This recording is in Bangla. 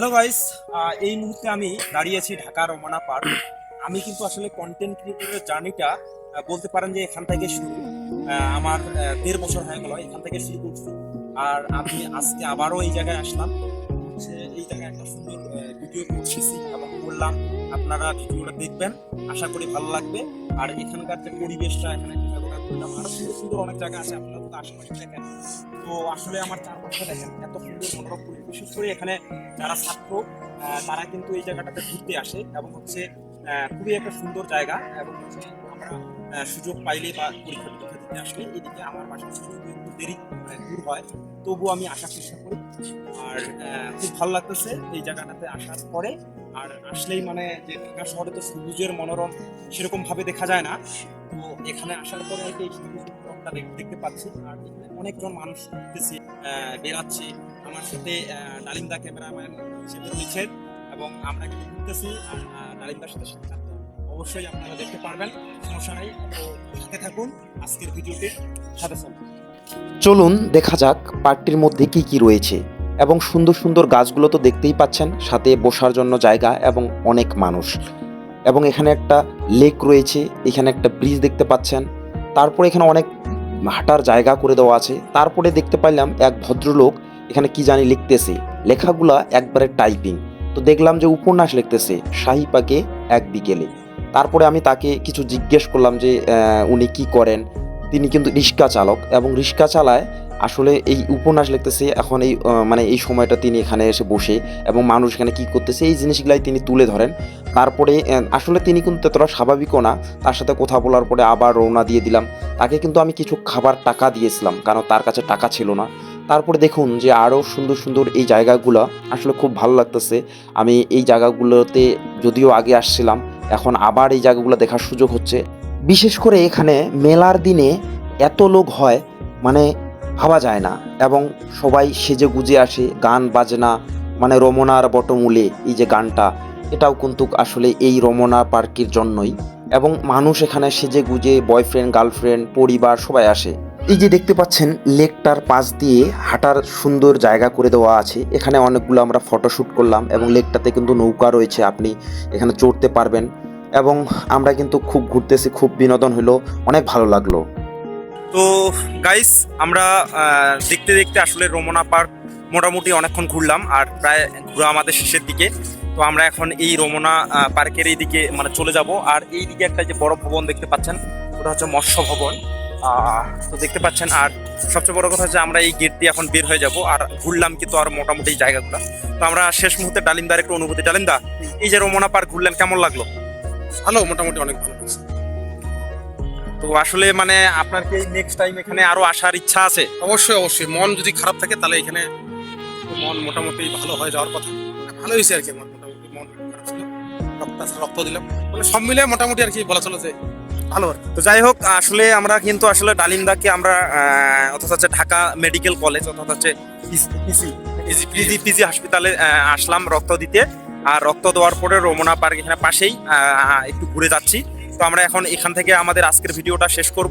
হ্যালো গাইস এই মুহূর্তে আমি দাঁড়িয়েছি ঢাকা রমনা পার্ক। আমি কিন্তু আসলে কন্টেন্ট ক্রিয়েটরের জার্নিটা বলতে পারেন যে এখান থেকে শুরু আমার দেড় বছর হয়ে গেল এখান থেকে শুরু করছি। আর আমি আজকে আবারও এই জায়গায় আসলাম। এই জায়গায় একটা সুন্দর ভিডিও করতেছি এবং করলাম আপনারা ভিডিওটা দেখবেন, আশা করি ভালো লাগবে। আর এখানকার যে পরিবেশটা, এখানে তো আসলে আমার চারপাশে দেখেন এত সুন্দর মনোরম পরিবেশ। বিশেষ করে এখানে যারা ছাত্র তারা কিন্তু এই জায়গাটাতে ঘুরতে আসে এবং হচ্ছে খুবই একটা সুন্দর জায়গা এবং হচ্ছে আমরা সুযোগ পাইলে বা পরীক্ষা টরীক্ষা দিতে আসলে এদিকে আমার বাসার যদি একটু দেরি দূর হয়। তবুও আমি আসার চেষ্টা করি। আর খুব ভালো লাগতেছে এই জায়গাটাতে আসার পরে। আর আসলেই মানে যে ঢাকা শহরে তো সবুজের মনোরম সেরকম ভাবে দেখা যায় না। এখানে আসার পরে এই দেখতে পাচ্ছি। আর অনেকজন মানুষ বেড়াচ্ছে। আমার সাথে ডালিমদা ক্যামেরাম্যান হিসেবে রয়েছেন এবং আমরা কিন্তু ঘুরতেছি ডালিমদার সাথে সাক্ষাৎ অবশ্যই আপনারা দেখতে পারবেন, সমস্যা সাথে থাকুন আজকের ভিডিওতে। সাথে চলুন দেখা যাক পার্কটির মধ্যে কি কি রয়েছে এবং সুন্দর সুন্দর গাছগুলো তো দেখতেই পাচ্ছেন, সাথে বসার জন্য জায়গা এবং অনেক মানুষ। এবং এখানে একটা লেক রয়েছে, এখানে একটা ব্রিজ দেখতে পাচ্ছেন। তারপরে এখানে অনেক হাঁটার জায়গা করে দেওয়া আছে। তারপরে দেখতে পাইলাম এক ভদ্রলোক এখানে কি জানি লিখতেছে। লেখাগুলা একবারে টাইপিং তো দেখলাম যে উপন্যাস লিখতেছে, শাহি পাকে এক বিকেলে। তারপরে আমি তাকে কিছু জিজ্ঞেস করলাম যে উনি কি করেন? তিনি কিন্তু রিক্সা চালক এবং রিক্সা চালায় আসলে এই উপন্যাস লিখতেছে এখন এই মানে এই সময়টা তিনি এখানে এসে বসে এবং মানুষ এখানে কী করতেছে, এই জিনিসগুলাই তিনি তুলে ধরেন। তারপরে আসলে তিনি কিন্তু এতটা স্বাভাবিকও না। তার সাথে কথা বলার পরে আবার রওনা দিয়ে দিলাম। তাকে কিন্তু আমি কিছু খাবার টাকা দিয়েছিলাম, কারণ তার কাছে টাকা ছিল না। তারপরে দেখুন যে আরও সুন্দর সুন্দর এই জায়গাগুলো আসলে খুব ভালো লাগতেছে। আমি এই জায়গাগুলোতে যদিও আগে আসছিলাম, এখন আবার এই জায়গাগুলো দেখার সুযোগ হচ্ছে। বিশেষ করে এখানে মেলার দিনে এত লোক হয় মানে ভাবা যায় না। এবং সবাই সেজে গুজে আসে গান, বাজনা মানে রমনার বটমূলে এই যে গানটা, এটাও কিন্তু আসলে এই রমনা পার্কের জন্যই। এবং মানুষ এখানে সেজে গুজে বয়ফ্রেন্ড গার্লফ্রেন্ড পরিবার সবাই আসে। এই যে দেখতে পাচ্ছেন, লেকটার পাশ দিয়ে হাঁটার সুন্দর জায়গা করে দেওয়া আছে। এখানে অনেকগুলো আমরা ফটোশ্যুট করলাম এবং লেকটাতে কিন্তু নৌকা রয়েছে, আপনি এখানে চড়তে পারবেন। এবং আমরা কিন্তু খুব ঘুরতেছি, খুব বিনোদন হলো, অনেক ভালো লাগল। তো গাইস আমরা দেখতে দেখতে আসলে রমনা পার্ক মোটামুটি অনেকক্ষণ ঘুরলাম আর প্রায় ঘোরা আমাদের শেষের দিকে। তো আমরা এখন এই রমনা পার্কের এই দিকে মানে চলে যাব আর এই দিকে একটা যে বড় ভবন দেখতে পাচ্ছেন, ওটা হচ্ছে মৎস্য ভবন। তো দেখতে পাচ্ছেন আর সবচেয়ে বড় কথা হচ্ছে আমরা এই গেট দিয়ে এখন বের হয়ে যাব আর ঘুরলাম কিন্তু আর মোটামুটি জায়গাগুলো। তো আমরা শেষ মুহূর্তে ডালিমদার একটু অনুভূতি। ডালিমদা, এই যে রমনা পার্ক ঘুরলেন, কেমন লাগল? ভালো, মোটামুটি অনেক ভালো। তো আসলে মানে আপনার কি নেক্সট টাইম এখানে আরও আসার ইচ্ছা আছে? অবশ্যই অবশ্যই। মন যদি খারাপ থাকে তাহলে এখানে মন মোটামুটি ভালো হয়ে যাওয়ার কথা। ভালো হয়েছে আর কি আমার মোটামুটি মন খারাপ ছিল। রক্ত রক্ত দিলাম। মানে সব মিলে মোটামুটি আর কি বলা চলে যে ভালো আর তো যাই হোক আসলে আমরা কিন্তু আসলে ডালিমদাকে আমরা অর্থাৎ হচ্ছে ঢাকা মেডিকেল কলেজ অর্থাৎ হচ্ছে পিজি পিজি হাসপাতালে আসলাম রক্ত দিতে। আর রক্ত দেওয়ার পরে রমনা পার্ক এখানে পাশেই একটু ঘুরে যাচ্ছি। তো আমরা এখন এখান থেকে আমাদের আজকের ভিডিওটা শেষ করব।